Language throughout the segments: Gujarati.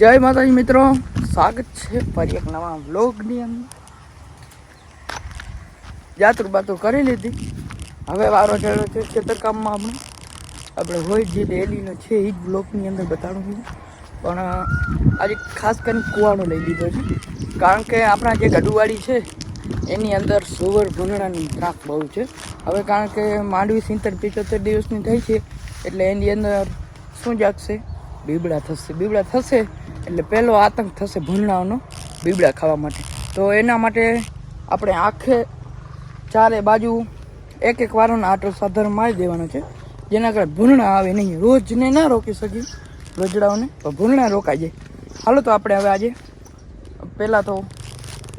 જય માતાજી મિત્રો. સ્વાગત છે ફરી એક નવા વ્લોગની અંદર. જાતરું બાતું કરી લીધી. હવે વારો ચડ્યો છે ખેતરકામમાં આપણે આપણે હોય જે ડેલીનો છે એ જ બ્લોકની અંદર બતાડું છું. પણ આજે ખાસ કરીને કુવાનો લઈ લીધો છે. કારણ કે આપણા જે ગઢુવાડી છે, એની અંદર સુવર ભૂંગળાની ત્રાક બહુ છે. હવે કારણ કે માંડવી સિત્તેર પિત્તોતેર દિવસની થઈ છે, એટલે એની અંદર શું જાગશે? બીબડા થશે. બીબડા થશે એટલે પહેલો આતંક થશે ભૂંડાઓનો બીબડા ખાવા માટે. તો એના માટે આપણે આખે ચારે બાજુ એક એક વારોનો આટો સાધારણ મારી દેવાનો છે. જેના કારણે ભૂંગળા આવે નહીં. રોજને ના રોકી શકીએ રોજડાઓને તો ભૂંગળા રોકાઈ જાય. હાલો તો આપણે હવે આજે પહેલાં તો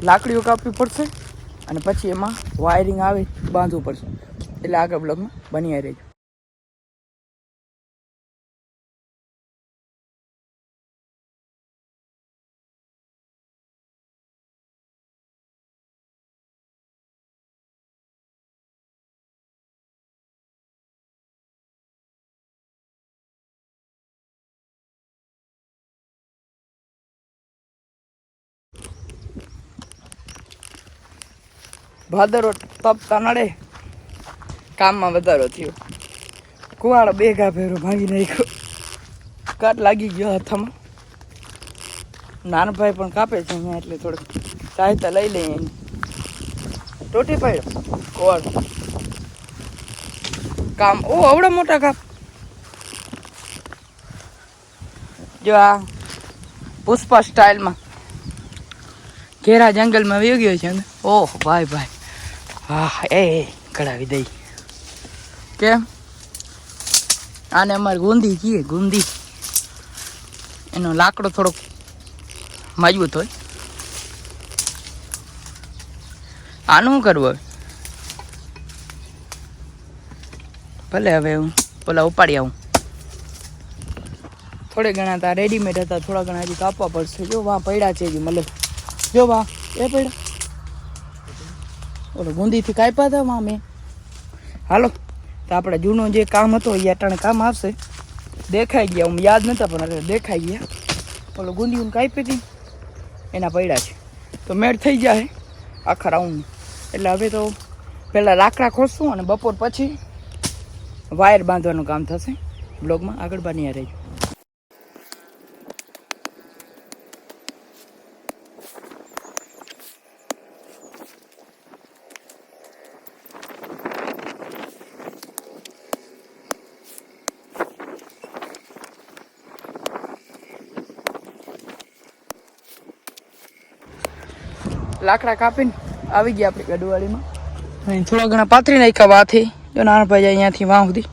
લાકડીઓ કાપવી પડશે અને પછી એમાં વાયરિંગ આવે, બાંધવું પડશે. એટલે આગળ બ્લોગમાં બની રહેજો. ભાદરો તપતા નડે. કામમાં વધારો થયો. કુવાડો બે ઘા ભેરો ભાંગી નાખ્યો. કાટ લાગી ગયો હાથમાં. નાનભાઈ પણ કાપે છે અહીંયા એટલે થોડુંક સહાયતા લઈ લઈએ ટોટી પાડ્યો કુવાડો કામ ઓ અવડા મોટા કાપ જો આ પુષ્પા સ્ટાઇલમાં ઘેરા જંગલમાં વયો ગયો છે ઓહ, ભાઈ ભાઈ. હા એ કઢાવી દઈ. કેમ? આને અમારે ગુંદી કહીએ ગુંદી. એનો લાકડો થોડોક મજબૂત હોય. આનું શું કરવું હવે? ભલે હવે હું પેલા ઉપાડી આવું. થોડે ઘણા હતા રેડીમેડ હતા, થોડા ઘણા હજી કાપવા પડશે. જો વાં પડ્યા છે હજી, મતલબ. જો વાં, એ પડ્યા. ઓલો ગુંદીથી કાપ્યા હતા મેં હાલો, તો આપણે જૂનો જે કામ હતો, એ અટાણે કામ આવશે. દેખાઈ ગયા હું યાદ નતા, પણ અત્યારે દેખાઈ ગયા. ઓલો ગુંદી હું કાપી હતી એના પડ્યા છે. તો મેળ થઈ જાય આખા રાઉન્ડ એટલે હવે તો પહેલાં લાકડા ખોસું અને બપોર પછી વાયર બાંધવાનું કામ થશે. બ્લોગમાં આગળ બની રહેજો. લાકડા કાપીને આવી ગયા આપણી ગડવાળીમાં થોડા ઘણા પાથરી નાખ્યા વાથી. જો નાનભાઈ અહીંયાથી વાં સુધી.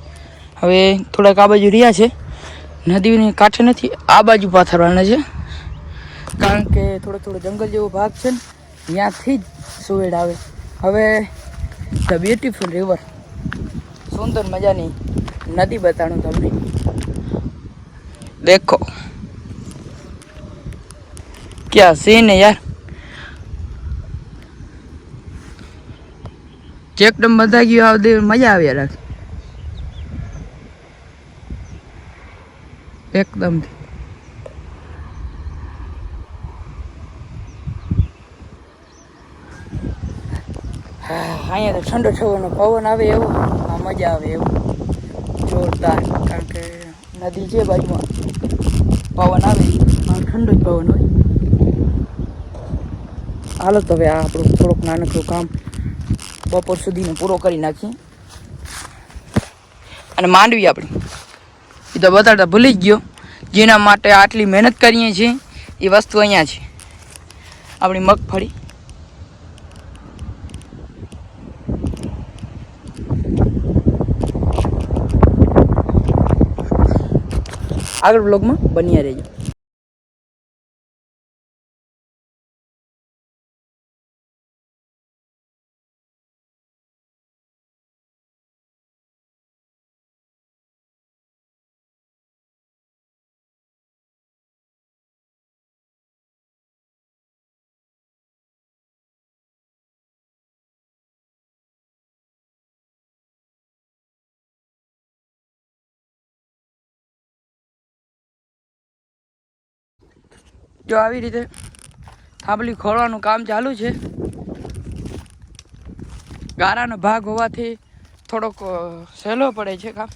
હવે થોડાક આ બાજુ રહ્યા છે. નદીની કાંઠે નથી, આ બાજુ પાથરવાના છે. કારણ કે થોડો થોડો જંગલ જેવો ભાગ છે ને, ત્યાંથી જ સુવેડ આવે. હવે ધ બ્યુટીફુલ રિવર સુંદર મજાની નદી બતાડું તમને. દેખો. ક્યાં સીન है ચેકડમ બધા ગયો, આવ મજા આવ્યા રાખ એકદમ. અહીંયા તો ઠંડો ઠંડો પવન આવે એવો, આ મજા આવે એવું. જોરદાર, કારણ કે નદી છે બાજુમાં. પવન આવે. ઠંડો જ પવન હોય. હાલો તો હવે આ આપણું થોડુંક નાનકડું કામ બપોર સુધીનો પૂરો કરી નાખીએ અને માંડવી આપણી. એ તો બતાડતા ભૂલી જ ગયો. જેના માટે આટલી મહેનત કરીએ છીએ, એ વસ્તુ અહીંયા છે. આપણી મગફળી. આગળ બ્લોગમાં બન્યા રહેજો. જો આવી રીતે થાંભલી ખોળવાનું કામ ચાલુ છે. ગારાનો ભાગ હોવાથી થોડોક સહેલો પડે છે કામ.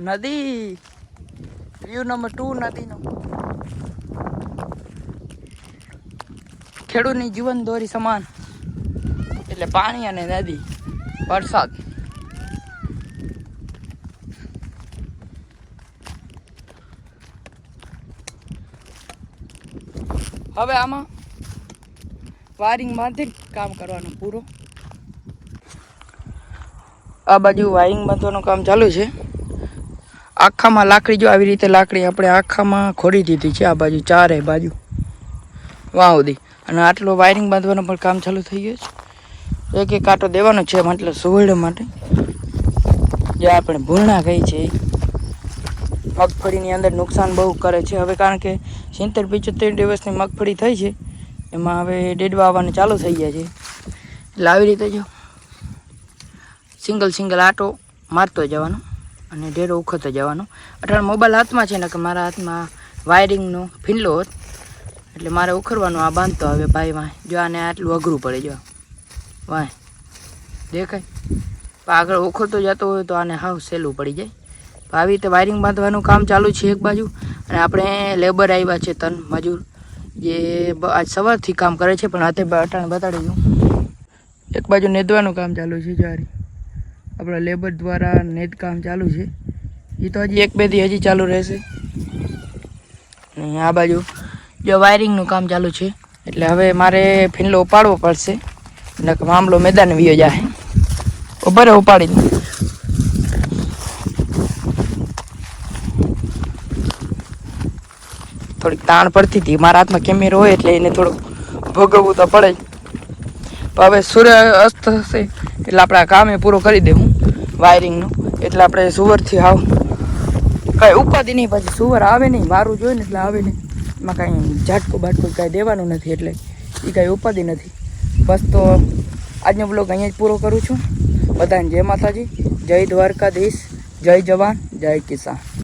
નદી. વ્યૂ નંબર ટુ નદીનો. ખેડૂતની જીવન દોરી સમાન. એટલે પાણી અને નદી, વરસાદ. હવે આમાં વાયરિંગ બાંધી કામ કરવાનું પૂરું. આ બાજુ વાયરિંગ બાંધવાનું કામ ચાલુ છે. આખામાં લાકડી, જો આવી રીતે લાકડી આપણે આખામાં ખોડી દીધી છે, આ બાજુ ચારે બાજુ. વાહ ઉદી. અને આટલું વાયરિંગ બાંધવાનું પણ કામ ચાલુ થઈ ગયું છે. એક એક કાંટો દેવાનો છે મતલબ સુવડ માટે. જે આપણે ભૂરણા કહી છે. મગફળીની અંદર નુકસાન બહુ કરે છે. હવે કારણ કે સિત્તેર પિચોતેર દિવસની મગફળી થઈ છે. એમાં હવે ડેડવા આવવાનું ચાલુ થઈ ગયા છે. એટલે આવી રીતે જો સિંગલ સિંગલ આટો મારતો જવાનો અને ઢેરો ઉખતો જવાનો. અટાણે મોબાઈલ હાથમાં છે ને કે મારા હાથમાં વાયરિંગનો ફીંડલો હોત. એટલે મારે ઉખરવાનું આ બાંધતો હવે ભાઈ વાંય જો આને આટલું અઘરું પડે જો. વાંય દેખાય? આગળ ઓખરતો જતો હોય તો આને હાવ સહેલું પડી જાય. આવી રીતે વાયરિંગ બાંધવાનું કામ ચાલુ છે એક બાજુ. અને આપણે લેબર આવ્યા છે તન, મજૂર, જે આજ સવારથી કામ કરે છે, પણ હાથે અટાણે બતાડી દઉં એક બાજુ નેદવાનું કામ ચાલુ છે જારી. આપણા લેબર દ્વારા નેદ કામ ચાલુ છે. એ તો હજી એક બે દી હજી ચાલુ રહેશે. અને આ બાજુ જો વાયરિંગનું કામ ચાલુ છે, એટલે હવે મારે ફીનલો ઉપાડવો પડશે. નકર મામલો મેદાન વિયો જાય ઉભરે ઉપાડી દઉં થોડીક તાણ પડતી હતી. મારા હાથમાં કેમેરો હોય એટલે એને થોડુંક ભોગવવું તો પડે હવે સૂર્ય અસ્ત થશે એટલે આપણે આ કામે પૂરો કરી દેવું વાયરિંગનું. એટલે આપણે સુવરથી આવ કાંઈ ઉપાધિ નહીં, પછી સુવર આવે નહીં, મારું જોઈએ ને એટલે આવે નહીં. એમાં કાંઈ ઝાટકું બાટકું કાંઈ દેવાનું નથી એટલે એ કાંઈ ઉપાધિ નથી. બસ તો આજનો બ્લોગ અહીંયા જ પૂરો કરું છું. બધાને જય માતાજી, જય દ્વારકાધીશ, જય જવાન, જય કિસાન.